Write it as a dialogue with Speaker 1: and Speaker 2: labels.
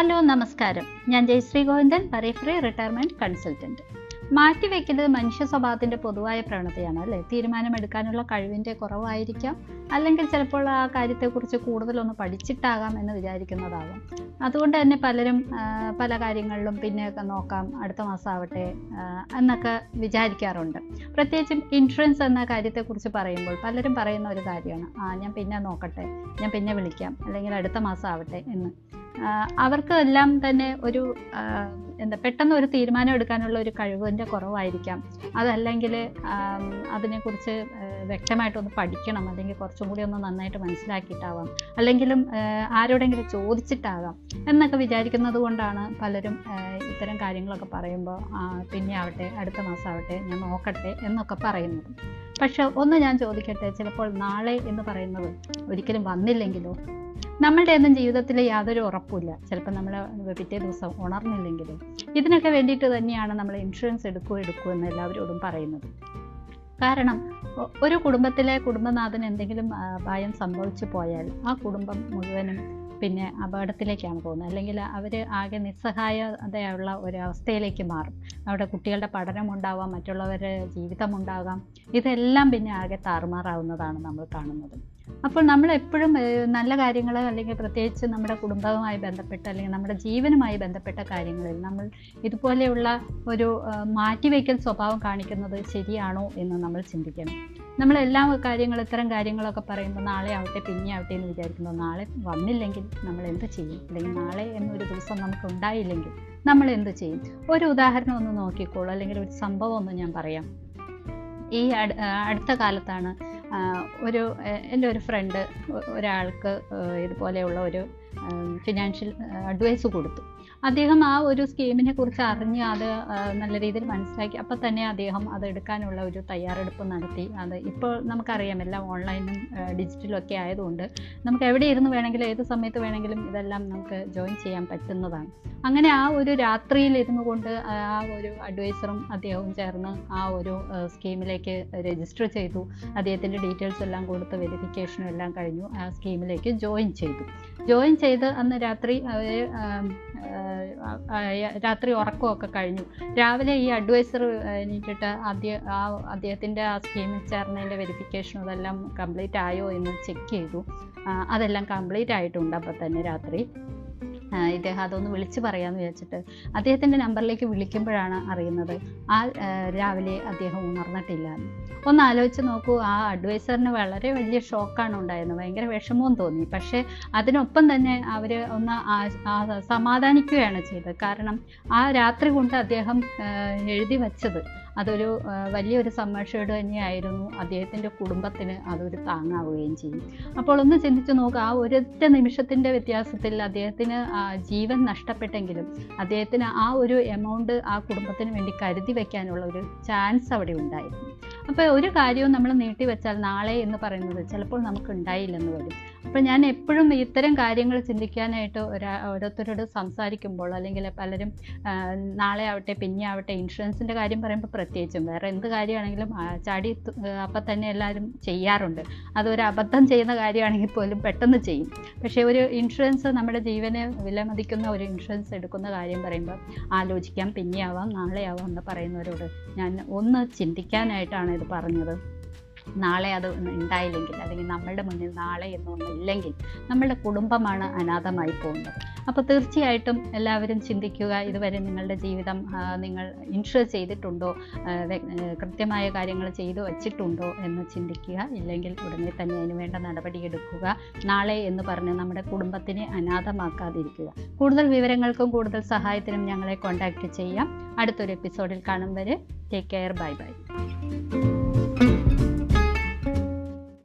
Speaker 1: Hello നമസ്കാരം. ഞാൻ ജയശ്രീ ഗോവിന്ദൻ പരീഫ്രീ റിട്ടയർമെന്റ് കൺസൾട്ടന്റ്. മാറ്റിവെക്കുന്നത് മനുഷ്യ സ്വഭാവത്തിന്റെ പൊതുവായ പ്രവണതയാണ് അല്ലേ? തീരുമാനമെടുക്കാനുള്ള കഴിവിന്റെ കുറവായിരിക്കാം അല്ലെങ്കിൽ ചിലപ്പോൾ ആ കാര്യത്തെക്കുറിച്ച് കൂടുതലൊന്ന് പഠിച്ചിട്ടാകാം എന്ന് വിചാരിക്കുന്നതാകാം അതുകൊണ്ട് തന്നെ പലരും പല കാര്യങ്ങളിലും പിന്നെയൊക്കെ നോക്കാം അടുത്ത മാസം ആവട്ടെ എന്നൊക്കെ വിചാരിക്കാറുണ്ട്. പ്രത്യേകിച്ചും ഇൻഷുറൻസ് എന്ന കാര്യത്തെക്കുറിച്ച് പറയുമ്പോൾ പലരും പറയുന്ന ഒരു കാര്യമാണ് ആ ഞാൻ പിന്നെ നോക്കട്ടെ ഞാൻ പിന്നെ വിളിക്കാം അല്ലെങ്കിൽ അടുത്ത മാസം ആവട്ടെ എന്ന്. അവർക്ക് എല്ലാം തന്നെ ഒരു എന്താ പെട്ടെന്ന് ഒരു തീരുമാനം എടുക്കാനുള്ള ഒരു കഴിവിന്റെ കുറവായിരിക്കാം. അതല്ലെങ്കിൽ അതിനെക്കുറിച്ച് വ്യക്തമായിട്ടൊന്ന് പഠിക്കണം. അല്ലെങ്കിൽ കുറച്ചും കൂടി ഒന്ന് നന്നായിട്ട് മനസ്സിലാക്കിയിട്ടാവാം. അല്ലെങ്കിലും ആരോടെങ്കിലും ചോദിച്ചിട്ടാകാം എന്നൊക്കെ വിചാരിക്കുന്നത് കൊണ്ടാണ് പലരും ഇത്തരം കാര്യങ്ങളൊക്കെ പറയുമ്പോൾ പിന്നെ ആവട്ടെ അടുത്ത മാസം ആവട്ടെ ഞാൻ നോക്കട്ടെ എന്നൊക്കെ പറയുന്നത്. പക്ഷെ ഒന്ന് ഞാൻ ചോദിക്കട്ടെ ചിലപ്പോൾ നാളെ എന്ന് പറയുന്നത് ഒരിക്കലും വന്നില്ലെങ്കിലോ? നമ്മളുടെ ഒന്നും ജീവിതത്തിൽ യാതൊരു ഉറപ്പില്ല ചിലപ്പോൾ നമ്മൾ പിറ്റേ ദിവസം ഉണർന്നില്ലെങ്കിലും. ഇതിനൊക്കെ വേണ്ടിയിട്ട് തന്നെയാണ് നമ്മൾ ഇൻഷുറൻസ് എടുക്കുക എടുക്കുക എന്ന് എല്ലാവരോടും പറയുന്നത്. കാരണം ഒരു കുടുംബത്തിലെ കുടുംബനാഥന് എന്തെങ്കിലും ഭയം സംഭവിച്ചു പോയാൽ ആ കുടുംബം മുഴുവനും പിന്നെ അപകടത്തിലേക്കാണ് പോകുന്നത്. അല്ലെങ്കിൽ അവർ ആകെ നിസ്സഹായതയുള്ള ഒരവസ്ഥയിലേക്ക് മാറും. അവിടെ കുട്ടികളുടെ പഠനം ഉണ്ടാവാം മറ്റുള്ളവരുടെ ജീവിതമുണ്ടാകാം ഇതെല്ലാം പിന്നെ ആകെ താറുമാറാവുന്നതാണ് നമ്മൾ കാണുന്നത്. അപ്പോൾ നമ്മൾ എപ്പോഴും നല്ല കാര്യങ്ങൾ അല്ലെങ്കിൽ പ്രത്യേകിച്ച് നമ്മുടെ കുടുംബവുമായി ബന്ധപ്പെട്ട് അല്ലെങ്കിൽ നമ്മുടെ ജീവനുമായി ബന്ധപ്പെട്ട കാര്യങ്ങളിൽ നമ്മൾ ഇതുപോലെയുള്ള ഒരു മാറ്റിവെക്കൽ സ്വഭാവം കാണിക്കുന്നത് ശരിയാണോ എന്ന് നമ്മൾ ചിന്തിക്കണം. നമ്മൾ എല്ലാ കാര്യങ്ങളും ഇത്തരം കാര്യങ്ങളൊക്കെ പറയുമ്പോൾ നാളെ ആവട്ടെ പിന്നെ ആവട്ടെ എന്ന് വിചാരിക്കുമ്പോൾ നാളെ വന്നില്ലെങ്കിൽ നമ്മൾ എന്ത് ചെയ്യും? അല്ലെങ്കിൽ നാളെ എന്നൊരു ദിവസം നമുക്ക് ഉണ്ടായില്ലെങ്കിൽ നമ്മൾ എന്ത് ചെയ്യും? ഒരു ഉദാഹരണം ഒന്ന് നോക്കിക്കോളൂ. അല്ലെങ്കിൽ ഒരു സംഭവം ഒന്ന് ഞാൻ പറയാം. ഈ അടുത്ത കാലത്താണ് ഒരു എന്റെ ഒരു ഫ്രണ്ട് ഒരാൾക്ക് ഇതുപോലെയുള്ള ഒരു ഫിനാൻഷ്യൽ അഡ്വൈസ് കൊടുത്തു. അദ്ദേഹം ആ ഒരു സ്കീമിനെ കുറിച്ച് അറിഞ്ഞ് അത് നല്ല രീതിയിൽ മനസ്സിലാക്കി. അപ്പം തന്നെ അദ്ദേഹം അത് എടുക്കാനുള്ള ഒരു തയ്യാറെടുപ്പ് നടത്തി. അത് ഇപ്പോൾ നമുക്കറിയാം എല്ലാം ഓൺലൈനും ഡിജിറ്റലും ഒക്കെ ആയതുകൊണ്ട് നമുക്ക് എവിടെ ഇരുന്ന് വേണമെങ്കിലും ഏത് സമയത്ത് വേണമെങ്കിലും ഇതെല്ലാം നമുക്ക് ജോയിൻ ചെയ്യാൻ പറ്റുന്നതാണ്. അങ്ങനെ ആ ഒരു രാത്രിയിൽ ഇരുന്നു കൊണ്ട് ആ ഒരു അഡ്വൈസറും അദ്ദേഹവും ചേർന്ന് ആ ഒരു സ്കീമിലേക്ക് രജിസ്റ്റർ ചെയ്തു. അദ്ദേഹത്തിന്റെ ഡീറ്റെയിൽസ് എല്ലാം കൊടുത്ത് വെരിഫിക്കേഷനും എല്ലാം കഴിഞ്ഞു. ആ സ്കീമിലേക്ക് ജോയിൻ ചെയ്തു. ജോയിൻ ചെയ്ത് അന്ന് രാത്രി അവർ രാത്രി ഉറക്കമൊക്കെ കഴിഞ്ഞു. രാവിലെ ഈ അഡ്വൈസർ എണീറ്റിട്ട് ആദ്യ ആ അദ്ദേഹത്തിന്റെ ആ സ്കീമിൽ ചേർന്നതിന്റെ വെരിഫിക്കേഷനും അതെല്ലാം കംപ്ലീറ്റ് ആയോ എന്ന് ചെക്ക് ചെയ്തു. അതെല്ലാം കംപ്ലീറ്റ് ആയിട്ടുണ്ട് അപ്പോൾ തന്നെ രാത്രി. ഇദ്ദേഹം അതൊന്ന് വിളിച്ചു പറയാമെന്ന് വിചാരിച്ചിട്ട് അദ്ദേഹത്തിന്റെ നമ്പറിലേക്ക് വിളിക്കുമ്പോഴാണ് അറിയുന്നത്. ആ രാവിലെ അദ്ദേഹം ഉണർന്നിട്ടില്ല. ഒന്ന് ആലോചിച്ച് നോക്കൂ ആ അഡ്വൈസറിന് വളരെ വലിയ ഷോക്കാണ് ഉണ്ടായിരുന്നത്. ഭയങ്കര വിഷമവും തോന്നി. പക്ഷേ അതിനൊപ്പം തന്നെ അവർ ഒന്ന് സമാധാനിക്കുകയാണ് ചെയ്തത്. കാരണം ആ രാത്രി കൊണ്ട് അദ്ദേഹം എഴുതി വച്ചത്. അതൊരു വലിയൊരു സമ്മർഷേഡ് തന്നെയായിരുന്നു അദ്ദേഹത്തിന്റെ കുടുംബത്തിന് അതൊരു താങ്ങാവുകയും ചെയ്യും. അപ്പോൾ ഒന്ന് ചിന്തിച്ചു നോക്കുക ആ ഒരൊറ്റ നിമിഷത്തിന്റെ വ്യത്യാസത്തിൽ അദ്ദേഹത്തിന് ജീവൻ നഷ്ടപ്പെട്ടെങ്കിലും അദ്ദേഹത്തിന് ആ ഒരു എമൗണ്ട് ആ കുടുംബത്തിന് വേണ്ടി കരുതി വയ്ക്കാനുള്ള ഒരു ചാൻസ് അവിടെ ഉണ്ടായിരുന്നു. അപ്പോൾ ഒരു കാര്യവും നമ്മൾ നീട്ടി വെച്ചാൽ നാളെ എന്ന് പറയുന്നത് ചിലപ്പോൾ നമുക്ക് ഉണ്ടായില്ലെന്ന് വരും. അപ്പോൾ ഞാൻ എപ്പോഴും ഇത്തരം കാര്യങ്ങൾ ചിന്തിക്കാനായിട്ട് ഒരാ ഓരോരുത്തരോട് സംസാരിക്കുമ്പോൾ അല്ലെങ്കിൽ പലരും നാളെ ആവട്ടെ പിന്നെ ആവട്ടെ ഇൻഷുറൻസിന്റെ കാര്യം പറയുമ്പോൾ പ്രത്യേകിച്ചും വേറെ എന്ത് കാര്യമാണെങ്കിലും ചാടി അപ്പം തന്നെ എല്ലാവരും ചെയ്യാറുണ്ട്. അതൊരു അബദ്ധം ചെയ്യുന്ന കാര്യമാണെങ്കിൽ പോലും പെട്ടെന്ന് ചെയ്യും. പക്ഷേ ഒരു ഇൻഷുറൻസ് നമ്മുടെ ജീവനെ വിലമതിക്കുന്ന ഒരു ഇൻഷുറൻസ് എടുക്കുന്ന കാര്യം പറയുമ്പോൾ ആലോചിക്കാം പിന്നെ ആവാം നാളെ ആവാം എന്ന് പറയുന്നവരോട് ഞാൻ ഒന്ന് ചിന്തിക്കാനായിട്ടാണ് ഇത് പറഞ്ഞത്. നാളെ അത് ഉണ്ടായില്ലെങ്കിൽ അല്ലെങ്കിൽ നമ്മളുടെ മുന്നിൽ നാളെ എന്നൊന്നും ഇല്ലെങ്കിൽ നമ്മളുടെ കുടുംബമാണ് അനാഥമായി പോകുന്നത്. അപ്പോൾ തീർച്ചയായിട്ടും എല്ലാവരും ചിന്തിക്കുക ഇതുവരെ നിങ്ങളുടെ ജീവിതം നിങ്ങൾ ഇൻഷുർ ചെയ്തിട്ടുണ്ടോ കൃത്യമായ കാര്യങ്ങൾ ചെയ്തു വച്ചിട്ടുണ്ടോ എന്ന് ചിന്തിക്കുക ഇല്ലെങ്കിൽ ഉടനെ തന്നെ അതിന് വേണ്ട നടപടിയെടുക്കുക നാളെ എന്ന് പറഞ്ഞ് നമ്മുടെ കുടുംബത്തിനെ അനാഥമാക്കാതിരിക്കുക. കൂടുതൽ വിവരങ്ങൾക്കും കൂടുതൽ സഹായത്തിനും ഞങ്ങളെ കോൺടാക്റ്റ് ചെയ്യാം. അടുത്തൊരു എപ്പിസോഡിൽ കാണും വരെ ടേക്ക് കെയർ ബൈ ബൈ